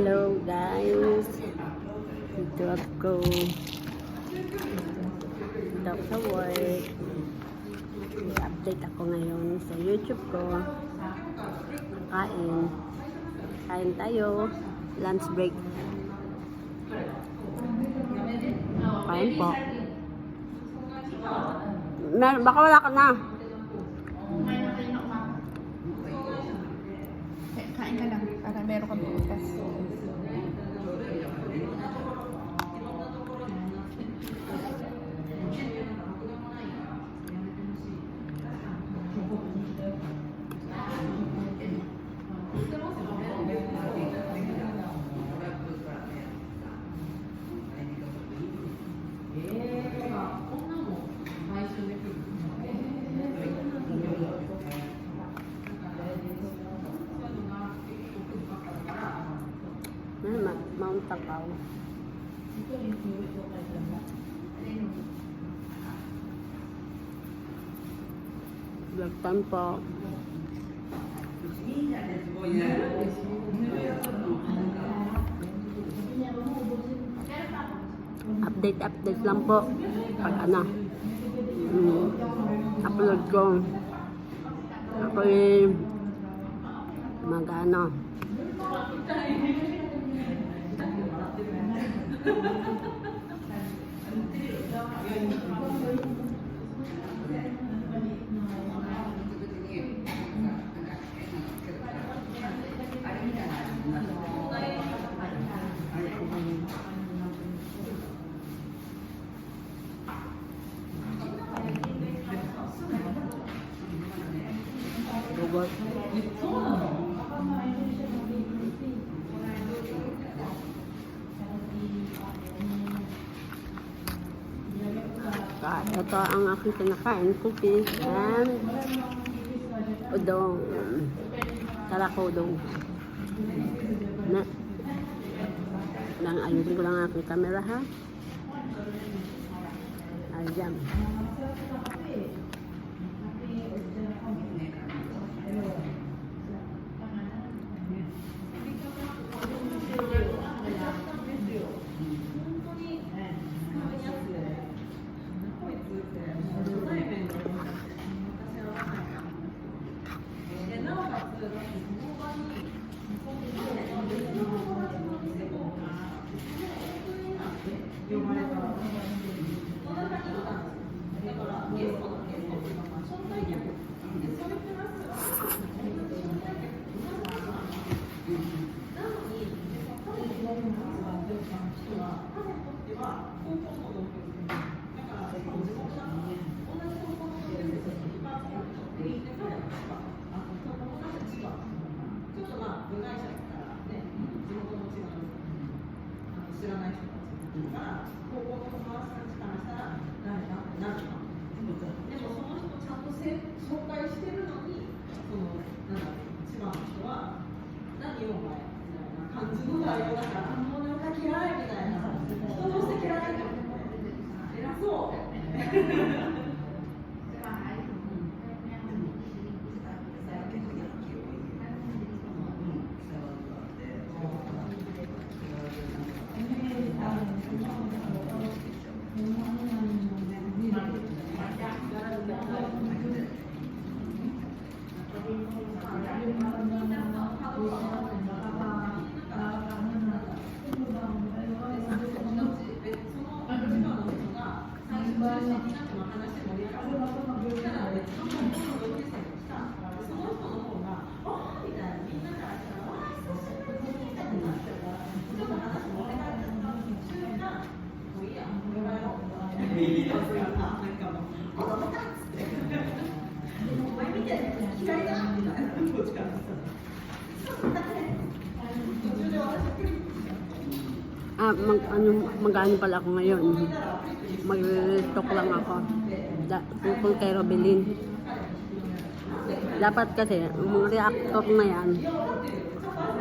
Hello guys. Dito ako. Dito sa work. I-update ako ngayon sa YouTube ko. Kain. Kain tayo. Lunch break. Kain po. Mer baka wala ka na. Kain ka lang para meron kang bukas. Ano ma Takaw. Vlog time po. Update, update lang po. Pag ano. Mm, upload ko. Ako yung mag ano. 안녕하세요. Ito ang aking kinakain, cookies and udong. Tarako udong. Na, lang ayusin ko lang ang aking camera ha. Ayan. Ah, mag, ano, mag-ano pala ako ngayon. Mag-stock lang ako. Da, tungkol kay Robelin. Dapat kasi, ang mga reactor na yan,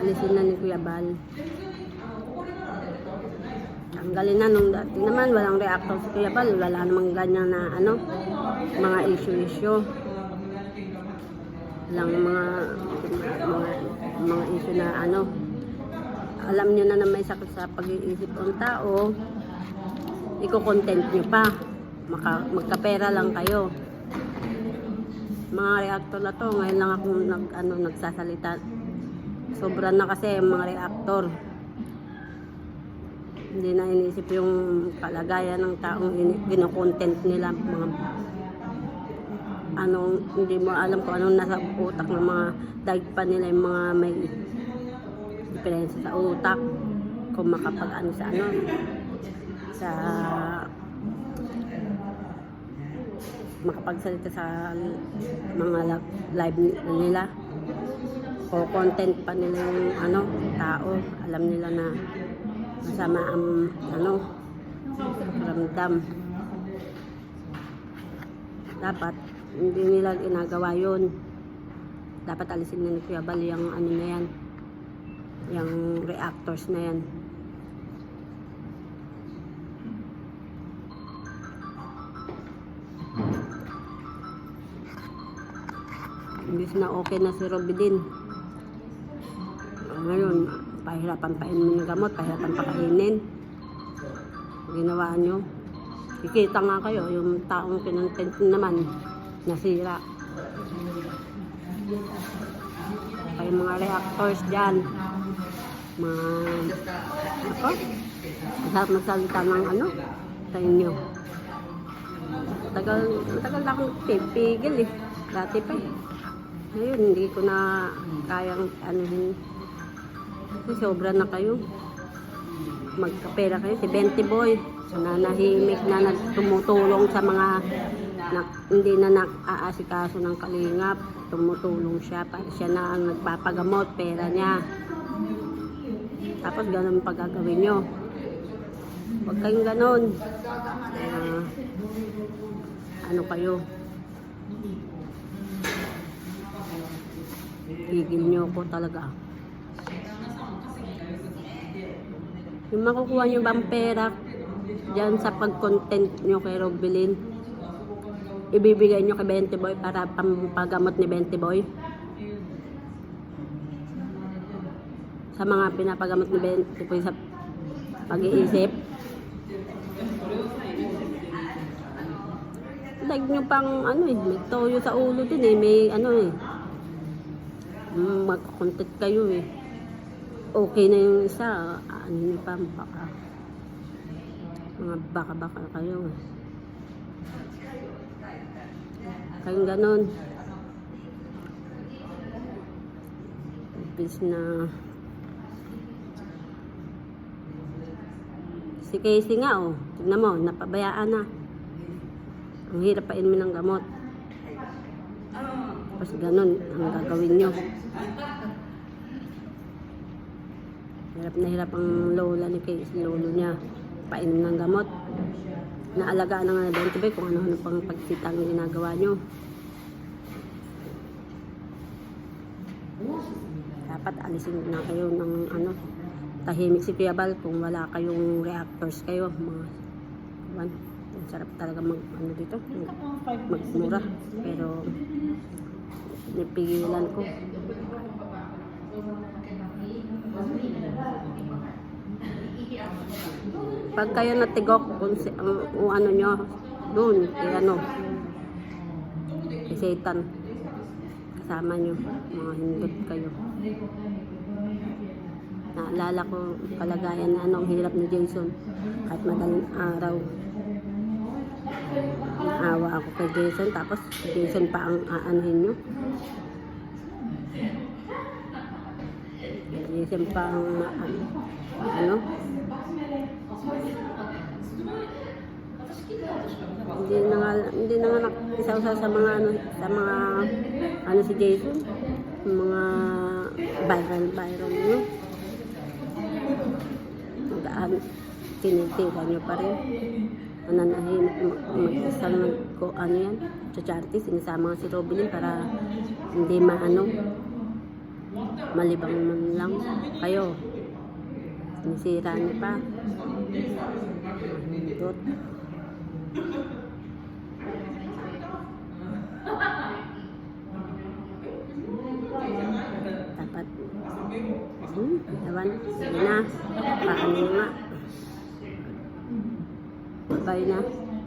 alisin na ni Kuya Bal. Tanggalin na nung dati naman, walang reactor si Kuya Bal. Wala namang ganyan na ano, mga issue-issue. Walang mga, mga, mga issue na ano, alam nyo na na may sakit sa pag-iisip ng tao, iko-content nyo pa. Maka, magkapera lang kayo. Mga reactor na to, ngayon lang ako nag, ano, nagsasalita. Sobra na kasi ang mga reactor. Hindi na inisip yung kalagayan ng taong kinokontent nila. Mga anong hindi mo alam kung anong nasa utak ng mga dahil pa nila yung mga may diferensya sa utak kung makapag ano sa ano sa makapagsalita sa mga live ni- nila o content pa nila yung ano tao. Alam nila na masama ang ano ramdam. Dapat hindi nila ginagawa yun. Dapat alisin na ni Kuya Bal yung ano na yan yung reactors na yan Imbis na okay na si Robby din. Ngayon, pahirapan pa ng gamot, pahirapan pa kainin. Ginawa nyo. Kikita nga kayo, yung taong kinontent naman, nasira. Kaya mga reactors dyan, mga, ako, masarap magsalita ng ano, sa inyo. Tagal, tagal na akong pipigil eh. Dati pa eh. Ngayon, hindi ko na kayang anuhin. Kasi sobra na kayo. Magkapera kayo. Si Bente Boy, nanahimik na nagtumutulong sa mga na, hindi na nag-aasikaso ng kalingap. Tumutulong siya. Pa, siya na ang nagpapagamot, pera niya. Tapos ganun pa gagawin nyo. Huwag kayong ganun. Ah, ano kayo? Tigil niyo ko talaga. Yung makukuha niyo bang pera dyan sa pag-content niyo kay Robilin, ibibigay niyo kay Bente Boy para pampagamot ni Bente Boy? Sa mga pinapagamot ni Bente Boy sa pag-iisip? Dag nyo pang ano eh, may toyo sa ulo din eh, may ano eh. Mm, Mag-content kayo eh. Okay na yung isa, ano nyo pa, baka. Mga baka-baka kayo eh. Kayong ganon. Imbis na Si Casey nga oh, tignan mo, napabayaan na. Ang hirap pa inumin ng gamot. Tapos ganun ang gagawin nyo. Hirap na hirap ang lola ni Casey, lolo niya. Painom ng gamot. Naalagaan na nga na 20 bay kung ano-ano pang pagsitang ginagawa nyo. Dapat alisin na kayo ng ano, tahimik si Kuya Bal kung wala kayong reactors kayo. Mga, one, ang sarap talaga mag, ano dito, mag- magmura. Pero, nipigilan ko. Pag kayo natigok kung si, ang, o ano nyo, doon, kay ano, kay Satan, kasama nyo, mga hindot kayo. Naalala ko kalagayan na ano, ang hirap ni Jason. Kahit madaling araw. Naawa ako kay Jason, tapos Jason pa ang aanuhin nyo. Jason pa ang ano, ano? Hindi na nga, hindi na nga nakisaw-saw sa mga ano, sa mga ano si Jason, mga viral viral nyo. Daan, tinitira nyo pa rin. Nananahin, mag-isang nagko, ano yan, sa charity, sinisama nga si Robilin para hindi maano, malibang man lang kayo. Sinisira niyo pa. Hindot. Dapat, hmm, Ewan, sige na. Paano nga. Bye na.